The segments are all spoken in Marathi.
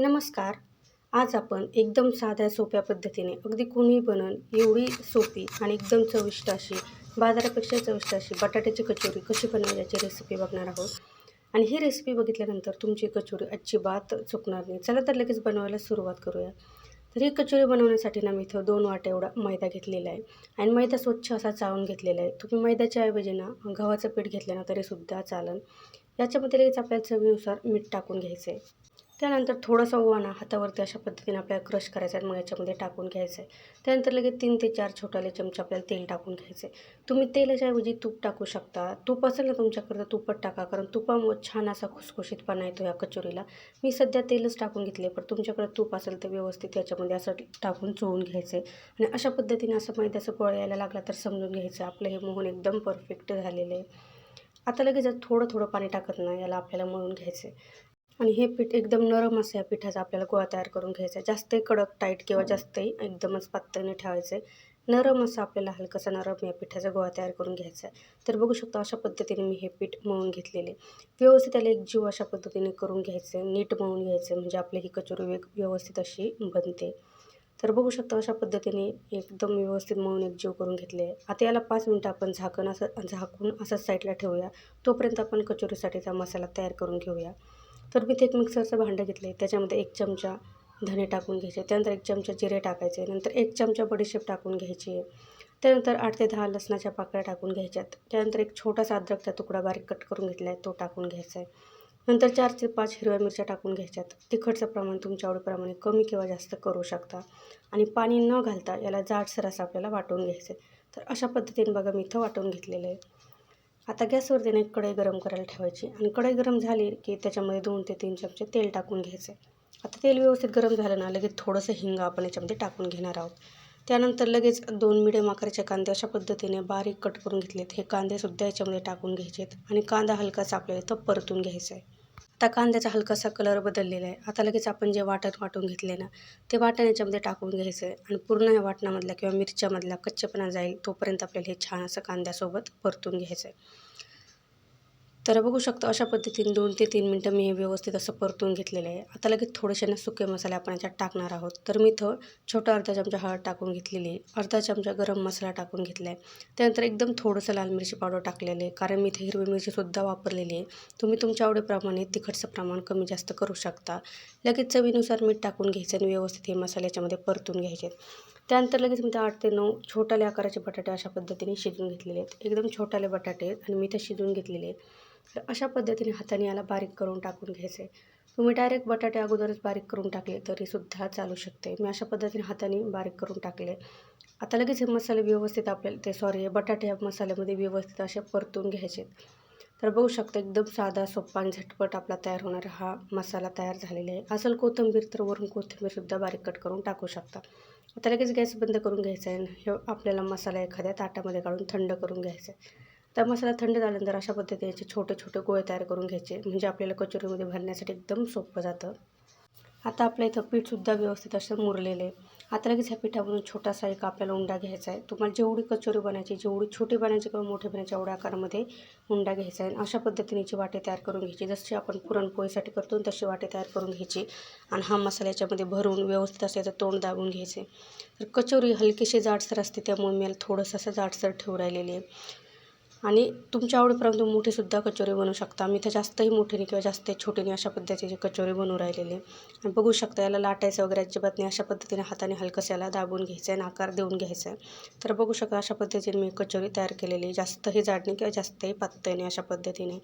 नमस्कार. आज आपण एकदम साध्या सोप्या पद्धतीने अगदी कोणी बनन एवढी सोपी आणि एकदम चविष्ट अशी बाजारापेक्षा चविष्ट अशी बटाट्याची कचोरी कशी बनवायची याची रेसिपी बघणार आहोत. आणि ही रेसिपी बघितल्यानंतर तुमची कचोरी अजिबात चुकणार नाही. चला तर लगेच बनवायला सुरुवात करूया. तर ही कचोरी बनवण्यासाठी ना मी इथं दोन वाट्या एवढा मैदा घेतलेला आहे. आणि मैदा स्वच्छ असा चाळून घेतलेला आहे. तुम्ही मैद्याच्या ऐवजी ना गव्हाचं पीठ घेतलं ना तरीसुद्धा चालेल याच्यामध्ये लगेच आपल्याला चवीनुसार मीठ टाकून घ्यायचं आहे त्यानंतर थोडासा ओवा ना हातावरती अशा पद्धतीने आपल्याला क्रश करायचा आहे. मग याच्यामध्ये टाकून घ्यायचं आहे. त्यानंतर लगेच तीन ते चार छोटाले चमचे आपल्याला तेल टाकून घ्यायचं आहे. तुम्ही तेलाच्याऐवजी तूप टाकू शकता. तूप असेल ना तुमच्याकडं तुपट टाका. कारण तुपामुळे छान असा खुसखुशीतपणा येतो या कचोरीला. मी सध्या तेलच टाकून घेतले पण तुमच्याकडे तूप असेल तर व्यवस्थित याच्यामध्ये असं टाकून चोळून घ्यायचं आहे. आणि अशा पद्धतीने असं मैद्याचं गोळा यायला लागला तर समजून घ्यायचं आपलं हे मोहन एकदम परफेक्ट झालेलं आहे. आता लगेच थोडं थोडं पाणी टाकत ना याला आपल्याला मळून घ्यायचं आहे. आणि हे पीठ एकदम नरम असं या पिठाचा आपल्याला गोळा तयार करून घ्यायचा आहे. जास्तही कडक टाईट किंवा जास्तही एकदमच पातळीने ठेवायचं आहे. नरम असं आपल्याला हलकंसा नरम या पिठाचा गोळा तयार करून घ्यायचा आहे. तर बघू शकता अशा पद्धतीने मी हे पीठ मळून घेतलेले व्यवस्थित त्याला एक जीव अशा पद्धतीने करून घ्यायचं आहे. नीट मळून घ्यायचं म्हणजे आपली ही कचोरी व्यवस्थित अशी बनते. तर बघू शकता अशा पद्धतीने एकदम व्यवस्थित मळून एक जीव करून घेतले आता याला पाच मिनटं आपण झाकण असं झाकून असंच साईडला ठेवूया. तोपर्यंत आपण कचोरीसाठीचा मसाला तयार करून घेऊया. तर मी ते एक मिक्सरचं भांडं घेतलं आहे. त्याच्यामध्ये एक चमचा धने टाकून घ्यायचे त्यानंतर एक चमचा जिरे टाकायचे नंतर एक चमचा बडीशेप टाकून घ्यायची आहे त्यानंतर आठ ते दहा लसणाच्या पाकळ्या टाकून घ्यायच्यात त्यानंतर एक छोटासा अद्रकचा तुकडा बारीक कट करून घेतला आहे तो टाकून घ्यायचा आहे. नंतर चार ते पाच हिरव्या मिरच्या टाकून घ्यायच्यात. तिखटचं प्रमाण तुमच्या आवडीप्रमाणे कमी किंवा जास्त करू शकता आणि पाणी न घालता याला जाडसर असं आपल्याला वाटून घ्यायचं आहे तर अशा पद्धतीने बघा मी इथं वाटून घेतलेलं आहे. आता गॅसवर त्याने एक कढई गरम करायला ठेवायची आणि कढई गरम झाली की त्याच्यामध्ये दोन ते तीन चमचे तेल टाकून घ्यायचे. आता तेल व्यवस्थित गरम झालं ना लगेच थोडंसं हिंग आपण याच्यामध्ये टाकून घेणार आहोत. त्यानंतर लगेच दोन मिडियम आकाराचे कांदे अशा पद्धतीने बारीक कट करून घेतलेत. हे कांदेसुद्धा याच्यामध्ये टाकून घ्यायचे आहेत आणि कांदा हलकासा आपल्याला इथं परतून घ्यायचा आहे आता कांद्याचा हलकासा कलर बदललेला आहे. आता लगेच आपण जे वाटण वाटून घेतले ना ते वाटण याच्यामध्ये टाकून घ्यायचं आहे आणि पूर्ण या वाटणामधला किंवा मिरच्यामधला कच्चेपणा जाईल तोपर्यंत आपल्याला हे छान असं कांद्यासोबत परतून घ्यायचं आहे. तर बघू शकतो अशा पद्धतीने दोन ते तीन मिनटं मी हे व्यवस्थित असं परतून घेतलेलं आहे. आता लगेच थोडेसे ना सुके मसाले आपण याच्यात टाकणार आहोत. तर मी इथं छोटा अर्धा चमचा हळद टाकून घेतलेली आहे. अर्धा चमचा गरम मसाला टाकून घेतला आहे त्यानंतर एकदम थोडंसं लाल मिरची पावडर टाकलेलं आहे कारण मी इथे हिरवी मिरचीसुद्धा वापरलेली आहे. तुम्ही तुमच्या आवडीप्रमाणे तिखटचं प्रमाण कमी जास्त करू शकता. लगेच चवीनुसार मीठ टाकून घ्यायचं आणि व्यवस्थित हे मसाले याच्यामध्ये परतून घ्यायचे त्यानंतर लगेच मी ते आठ ते नऊ छोटाले आकाराचे बटाटे अशा पद्धतीने शिजून घेतलेले आहेत. एकदम छोटाले बटाटे आणि मी ते शिजून घेतलेले आहेत. तर अशा पद्धतीने हाताने याला बारीक करून टाकून घ्यायचे. तुम्ही डायरेक्ट बटाटे अगोदरच बारीक करून टाकले तरीसुद्धा चालू शकते. मी अशा पद्धतीने हाताने बारीक करून टाकले. आता लगेच हे मसाले व्यवस्थित आपल्याला ते सॉरी बटाटे या मसाल्यामध्ये व्यवस्थित असे परतून घ्यायचे. तर बघू शकता एकदम साधा सोप्पा आणि झटपट आपला तयार होणारा हा मसाला तयार झालेला आहे. असल कोथिंबीर तर वरून कोथिंबीरसुद्धा बारीक कट करून टाकू शकता. आता लगेच गॅस बंद करून घ्यायचा आहे हे आपल्याला मसाला एखाद्या ताटामध्ये काढून थंड करून घ्यायचा आहे. तर मसाला थंड झाल्यानंतर अशा पद्धतीचे छोटे छोटे गोळे तयार करून घ्यायचे. म्हणजे आपल्याला कचोरीमध्ये भरण्यासाठी एकदम सोपं जातं. आता आपल्या इथं पीठसुद्धा व्यवस्थित असं मुरलेलं. आहे आता लगेच ह्या पिठामधून छोटासा एक आपल्याला उंडा घ्यायचा आहे. तुम्हाला जेवढी कचोरी बनायची जेवढी छोटी बनायची किंवा मोठी बनायची एवढ्या आकारामध्ये उंडा घ्यायचा आहे. अशा पद्धतीनेची वाटे तयार करून घ्यायची. जशी आपण पुरणपोळीसाठी करतो तशी वाटे तयार करून घ्यायची. आणि हा मसाला याच्यामध्ये भरून व्यवस्थित असं याचं तोंड दाबून घ्यायचे. तर कचोरी हलकीशी जाडसर असते त्यामुळे मी थोडंसं असं जाडसर ठेवू राहिलेली आहे. आणि तुमच्या आवडीप्रमाणे मोठीसुद्धा कचोरी बनवू शकता. मी तर जास्तही मोठीने किंवा जास्त छोटीने अशा पद्धतीची कचोरी बनवू राहिलेली. आणि बघू शकता याला लाटायचं वगैरे अजिबात नाही. अशा पद्धतीने हाताने हलकंसं याला दाबून घ्यायचं आहे आणि आकार देऊन घ्यायचा आहे तर बघू शकता अशा पद्धतीने मी कचोरी तयार केलेली जास्तही जाडणी किंवा जास्तही पातळी अशा पद्धतीने.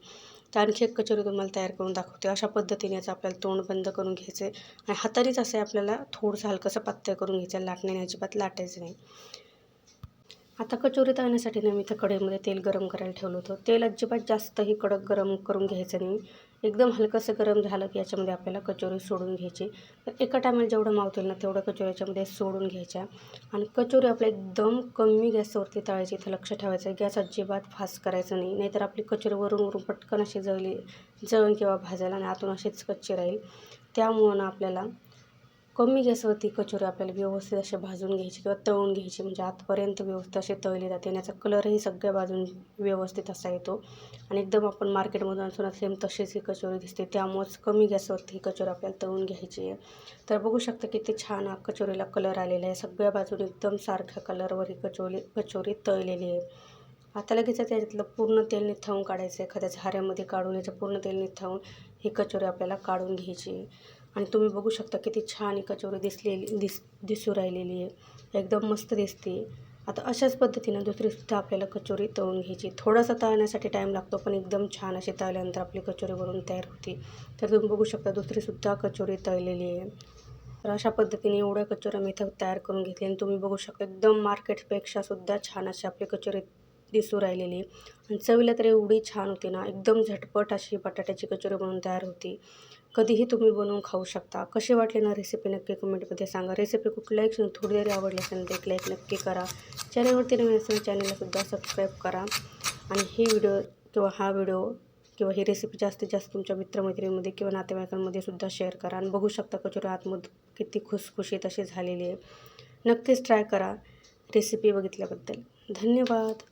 तर आणखी एक कचोरी तुम्हाला तयार करून दाखवते. अशा पद्धतीने याचं आपल्याला तोंड बंद करून घ्यायचं आहे आणि हातानेच असं आपल्याला थोडंसं हलकंसं पातळ करून घ्यायचं आहे लाटण्याने अजिबात लाटायचं नाही. आता कचोरी तळण्यासाठी ना मी इथं कढईमध्ये तेल गरम करायला ठेवलं होतं. तेल अजिबात जास्तही कडक गरम करून घ्यायचं नाही. एकदम हलकंसं गरम झालं की याच्यामध्ये आपल्याला कचोरी सोडून घ्यायची. तर एका टायमाला जेवढं मावतील ना तेवढं कचोरी याच्यामध्ये सोडून घ्यायच्या. आणि कचोरी आपल्या एकदम कमी गॅसवरती तळायची इथं लक्ष ठेवायचं. गॅस अजिबात फास्ट करायचं नाही. नाहीतर आपली कचोरी वरून वरून पटकन अशी जळली जळून किंवा भाजायला आणि आतून अशीच कच्ची राहील. त्यामुळं ना आपल्याला कमी गॅसवरती कचोरी आपल्याला व्यवस्थित असे भाजून घ्यायची किंवा तळून घ्यायची. म्हणजे आतपर्यंत व्यवस्थित असे तळले जाते आणि याचा कलरही सगळ्या बाजून व्यवस्थित असा येतो. आणि एकदम आपण मार्केटमधून असून सेम तशीच ही कचोरी दिसते. त्यामुळेच कमी गॅसवरती ही कचोरी आपल्याला तळून घ्यायची आहे. तर बघू शकता किती छान कचोरीला कलर आलेला आहे. सगळ्या बाजून एकदम सारख्या कलरवर ही कचोरी कचोरी तळलेली आहे. आता लगेच त्याच्यातलं पूर्ण तेल निथावून काढायचं एखाद्या झाऱ्यामध्ये काढून याचं पूर्ण तेल निथावून ही कचोरी आपल्याला काढून घ्यायची आहे. आणि तुम्ही बघू शकता किती छान ही कचोरी दिसलेली दिस दिसू राहिलेली आहे. एकदम मस्त दिसते. आता अशाच पद्धतीनं दुसरीसुद्धा आपल्याला कचोरी तळून घ्यायची. थोडासा तळण्यासाठी टाईम लागतो पण एकदम छान अशी तळल्यानंतर आपली कचोरी बनवून तयार होते. तर तुम्ही बघू शकता दुसरीसुद्धा कचोरी तळलेली आहे. तर अशा पद्धतीने एवढ्या कचोऱ्या मी इथं तयार करून घेतली आणि तुम्ही बघू शकता एकदम मार्केटपेक्षासुद्धा छान अशी आपली कचोरी दिसू राहिलेली आणि चवीला तर एवढी छान होती ना एकदम झटपट अशी बटाट्याची कचोरी बनवून तयार होती. कधीही तुम्ही बनवून खाऊ शकता. कशी वाटली ना रेसिपी नक्की कमेंटमध्ये सांगा. रेसिपी कुठल्याही क्षणी थोडी जरी आवडली असेल तर एक लाईक नक्की करा. चॅनलवरती नवीन असेल चॅनललासुद्धा सबस्क्राईब करा. आणि ही व्हिडिओ किंवा हा व्हिडिओ किंवा ही रेसिपी जास्तीत जास्त तुमच्या मित्रमैत्रिणींमध्ये किंवा नातेवाईकांमध्ये सुद्धा शेअर करा. आणि बघू शकता कचोरी आतमध किती खुसखुशीत अशी झालेली आहे. नक्कीच ट्राय करा रेसिपी बघितल्याबद्दल. धन्यवाद.